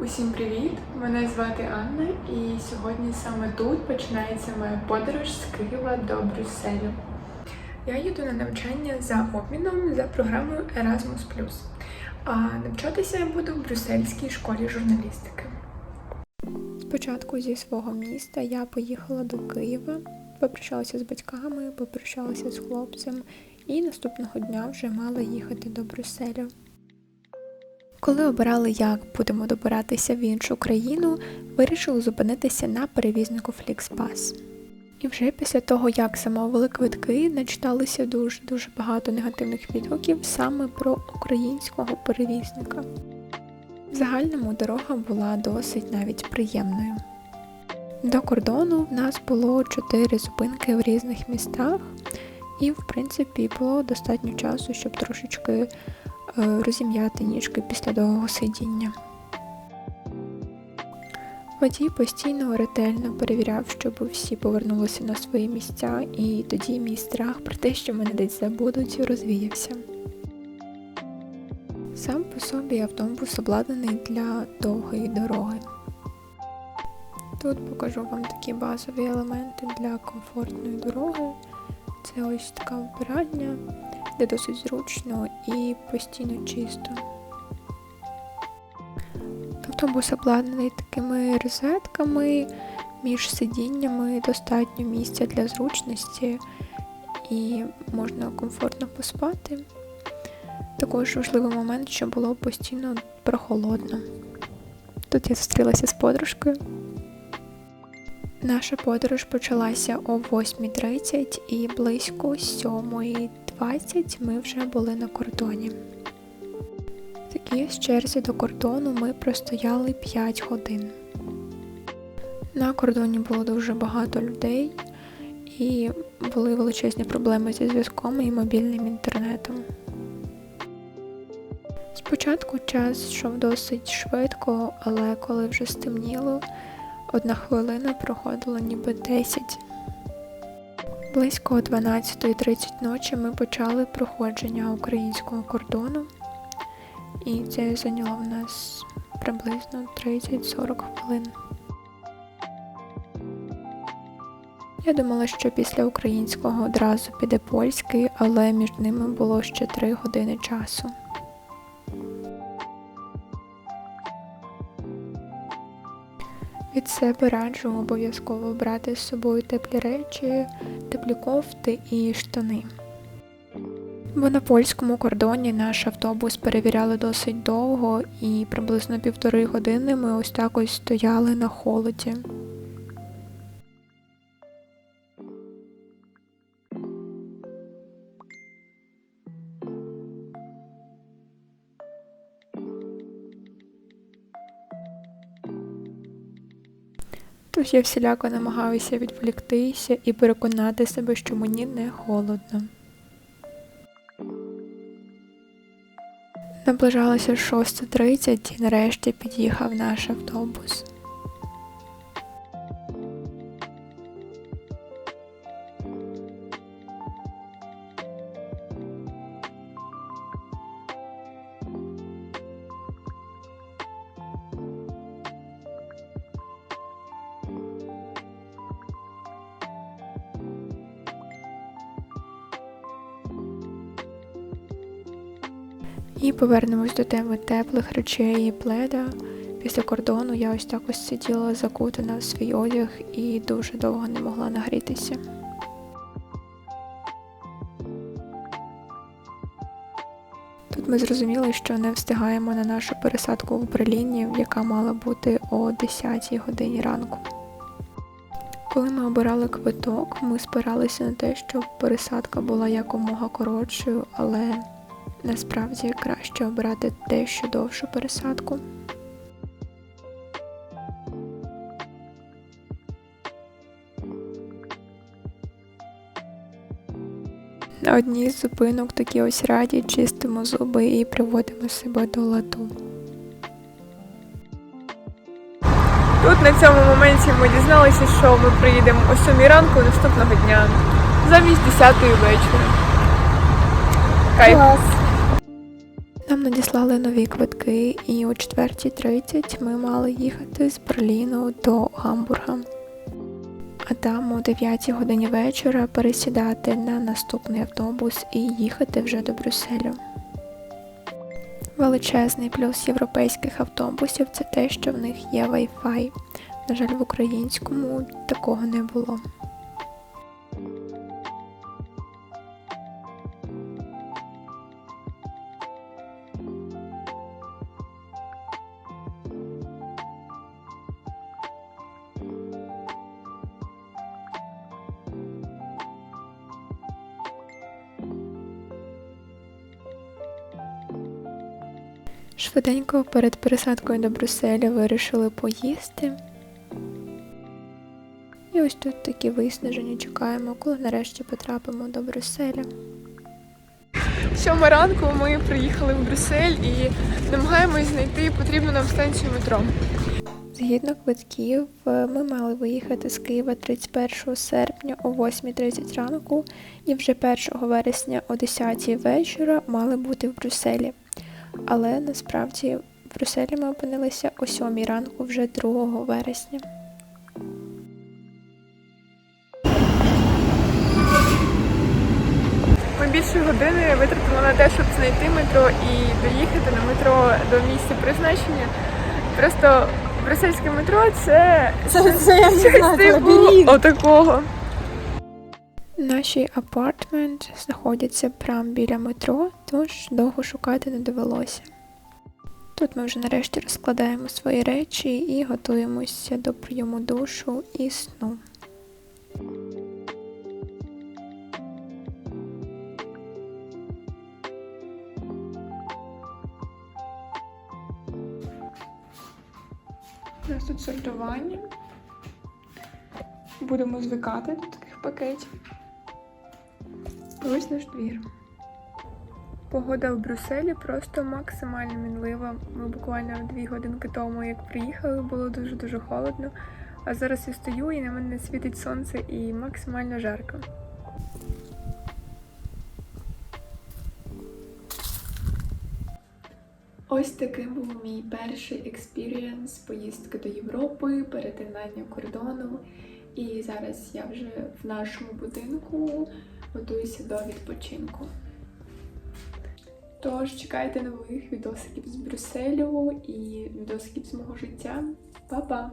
Усім привіт! Мене звати Анна, і сьогодні саме тут починається моя подорож з Києва до Брюсселю. Я їду на навчання за обміном за програмою Erasmus+. А навчатися я буду в Брюссельській школі журналістики. Спочатку зі свого міста я поїхала до Києва, попрощалася з батьками, попрощалася з хлопцем, і наступного дня вже мала їхати до Брюсселю. Коли обирали, як будемо добиратися в іншу країну, вирішили зупинитися на перевізнику FlixBus. І вже після того, як замовили квитки, начиталися дуже дуже багато негативних відгуків саме про українського перевізника. В загальному дорога була досить навіть приємною. До кордону в нас було 4 зупинки в різних містах, і, в принципі, було достатньо часу, щоб трошечки розім'яти ніжки після довгого сидіння. Водій постійно ретельно перевіряв, щоб всі повернулися на свої місця, і тоді мій страх про те, що мене десь забудуть, розвіявся. Сам по собі автобус обладнаний для довгої дороги. Тут покажу вам такі базові елементи для комфортної дороги. Це ось така вбиральня, де досить зручно і постійно чисто. Автобус обладнаний такими розетками, між сидіннями достатньо місця для зручності і можна комфортно поспати. Також важливий момент, що було постійно прохолодно. Тут я зустрілася з подружкою. Наша подорож почалася о 8.30 і близько 7.20 ми вже були на кордоні. В такій з черзі до кордону ми простояли 5 годин. На кордоні було дуже багато людей і були величезні проблеми зі зв'язком і мобільним інтернетом. Спочатку час йшов досить швидко, але коли вже стемніло, одна хвилина проходила ніби 10. Близько о 12.30 ночі ми почали проходження українського кордону, і це зайняло в нас приблизно 30-40 хвилин. Я думала, що після українського одразу піде польський, але між ними було ще 3 години часу. Від себе раджу обов'язково брати з собою теплі речі, теплі кофти і штани. Бо на польському кордоні наш автобус перевіряли досить довго і приблизно півтори години ми ось так ось стояли на холоді. Тож я всіляко намагаюся відволіктися і переконати себе, що мені не холодно. Наближалося 6.30 і нарешті під'їхав наш автобус. І повернемось до теми теплих речей і пледа. Після кордону я ось так ось сиділа закутана в свій одяг і дуже довго не могла нагрітися. Тут ми зрозуміли, що не встигаємо на нашу пересадку в Берліні, яка мала бути о 10 годині ранку. Коли ми обирали квиток, ми спиралися на те, щоб пересадка була якомога коротшою, але насправді краще обрати дещо довшу пересадку. На одній з зупинок такі ось раді чистимо зуби і приводимо себе до ладу. Тут на цьому моменті ми дізналися, що ми приїдемо о 7 ранку наступного дня замість 10 вечора. Кайф. Нам надіслали нові квитки, і о 4.30 ми мали їхати з Берліну до Гамбурга. А там о 9 годині вечора пересідати на наступний автобус і їхати вже до Брюсселю. Величезний плюс європейських автобусів це те, що в них є Wi-Fi. На жаль, в українському такого не було. Швиденько перед пересадкою до Брюсселя вирішили поїсти. І ось тут такі виснажені чекаємо, коли нарешті потрапимо до Брюсселя. Сьома ранку ми приїхали в Брюссель і намагаємось знайти потрібну нам станцію метро. Згідно квитків, е, ми мали виїхати з Києва 31 серпня о 8.30 ранку і вже 1 вересня о 10 вечора мали бути в Брюсселі. Але насправді в Брюсселі ми опинилися о 7 ранку вже 2 вересня. Ми більше години витратили на те, щоб знайти метро і доїхати на метро до місця призначення. Просто брюссельське метро це, Це, це я не щось знаю, це типу лабіринт. отакого. Наші апартмент знаходяться прямо біля метро, тож довго шукати не довелося. Тут ми вже нарешті розкладаємо свої речі і готуємося до прийому душу і сну. У нас тут сортування. Будемо звикати до таких пакетів. Ось наш двір. Погода в Брюсселі просто максимально мінлива. Ми буквально дві годинки тому, як приїхали, було дуже-дуже холодно. А зараз я стою і на мене світить сонце і максимально жарко. Ось таким був мій перший експірієнс поїздки до Європи, перетинання кордону. І зараз я вже в нашому будинку готуюся до відпочинку. Тож чекайте нових відосиків з Брюсселю і відосиків з мого життя. Па-па!